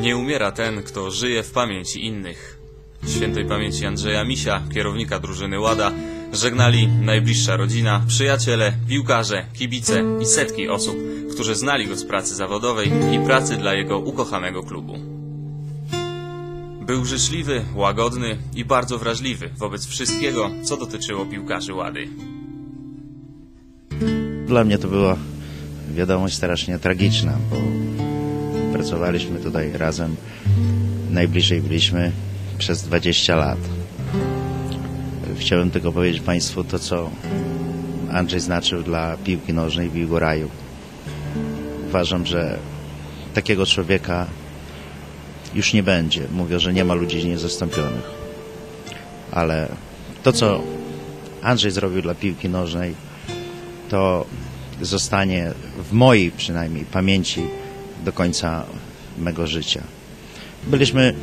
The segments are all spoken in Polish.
Nie umiera ten, kto żyje w pamięci innych. Świętej pamięci Andrzeja Misia, kierownika drużyny Łada, żegnali najbliższa rodzina, przyjaciele, piłkarze, kibice i setki osób, którzy znali go z pracy zawodowej i pracy dla jego ukochanego klubu. Był życzliwy, łagodny i bardzo wrażliwy wobec wszystkiego, co dotyczyło piłkarzy Łady. Dla mnie to była wiadomość strasznie tragiczna, bo pracowaliśmy tutaj razem, najbliżej byliśmy przez 20 lat. Chciałem tylko powiedzieć Państwu to, co Andrzej znaczył dla piłki nożnej w Biłgoraju. Uważam, że takiego człowieka już nie będzie. Mówią, że nie ma ludzi niezastąpionych. Ale to, co Andrzej zrobił dla piłki nożnej, to zostanie w mojej przynajmniej pamięci do końca mego życia. Byliśmy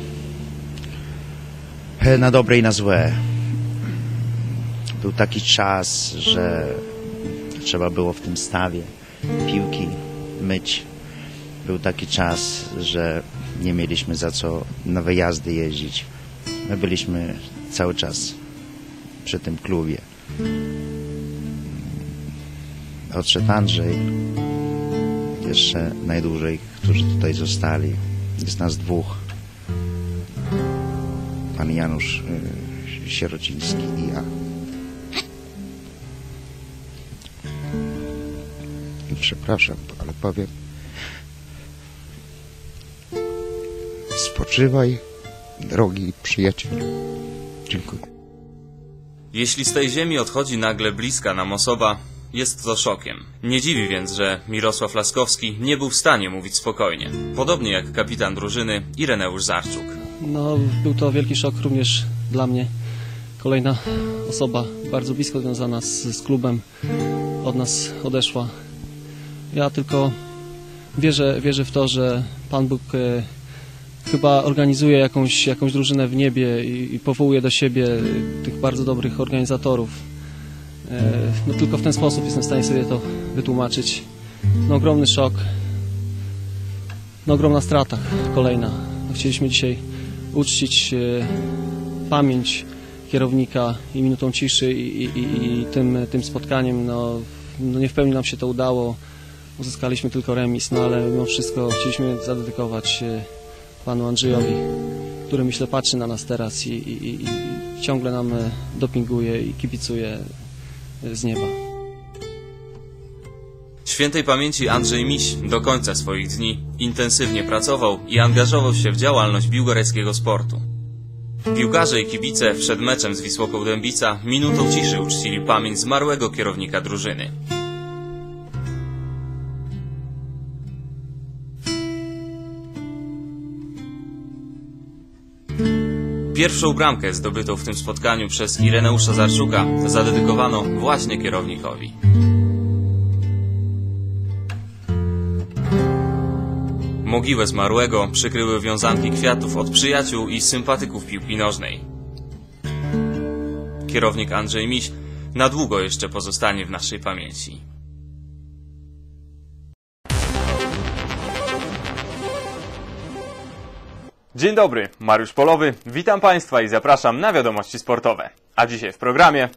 na dobre i na złe. Był taki czas, że trzeba było w tym stawie piłki myć. Był taki czas, że nie mieliśmy za co na wyjazdy jeździć. My byliśmy cały czas przy tym klubie. Odszedł Andrzej, jeszcze najdłużej, którzy tutaj zostali. Jest nas dwóch. Pan Janusz y, Sierociński i ja. I przepraszam, ale powiem. Spoczywaj, drogi przyjacielu. Dziękuję. Jeśli z tej ziemi odchodzi nagle bliska nam osoba, jest to szokiem. Nie dziwi więc, że Mirosław Laskowski nie był w stanie mówić spokojnie. Podobnie jak kapitan drużyny Ireneusz Zarczuk. No, był to wielki szok również dla mnie. Kolejna osoba bardzo blisko związana z, z klubem od nas odeszła. Ja tylko wierzę, wierzę w to, że Pan Bóg e, chyba organizuje jakąś, jakąś drużynę w niebie i, i powołuje do siebie tych bardzo dobrych organizatorów. E, no tylko w ten sposób jestem w stanie sobie to wytłumaczyć. No ogromny szok, no ogromna strata kolejna. No, chcieliśmy dzisiaj uczcić e, pamięć kierownika i minutą ciszy i, i, i, tym, tym spotkaniem. No, no nie w pełni nam się to udało. Uzyskaliśmy tylko remis, no ale mimo wszystko chcieliśmy zadedykować e, panu Andrzejowi, który myślę patrzy na nas teraz i, i, ciągle nam dopinguje i kibicuje z nieba. Świętej pamięci Andrzej Miś do końca swoich dni intensywnie pracował i angażował się w działalność biłgorajskiego sportu. Piłkarze i kibice przed meczem z Wisłoką Dębica minutą ciszy uczcili pamięć zmarłego kierownika drużyny. Pierwszą bramkę zdobytą w tym spotkaniu przez Ireneusza Zarczuka zadedykowano właśnie kierownikowi. Mogiłę zmarłego przykryły wiązanki kwiatów od przyjaciół i sympatyków piłki nożnej. Kierownik Andrzej Miś na długo jeszcze pozostanie w naszej pamięci. Dzień dobry, Mariusz Polowy. Witam Państwa i zapraszam na wiadomości sportowe. A dzisiaj w programie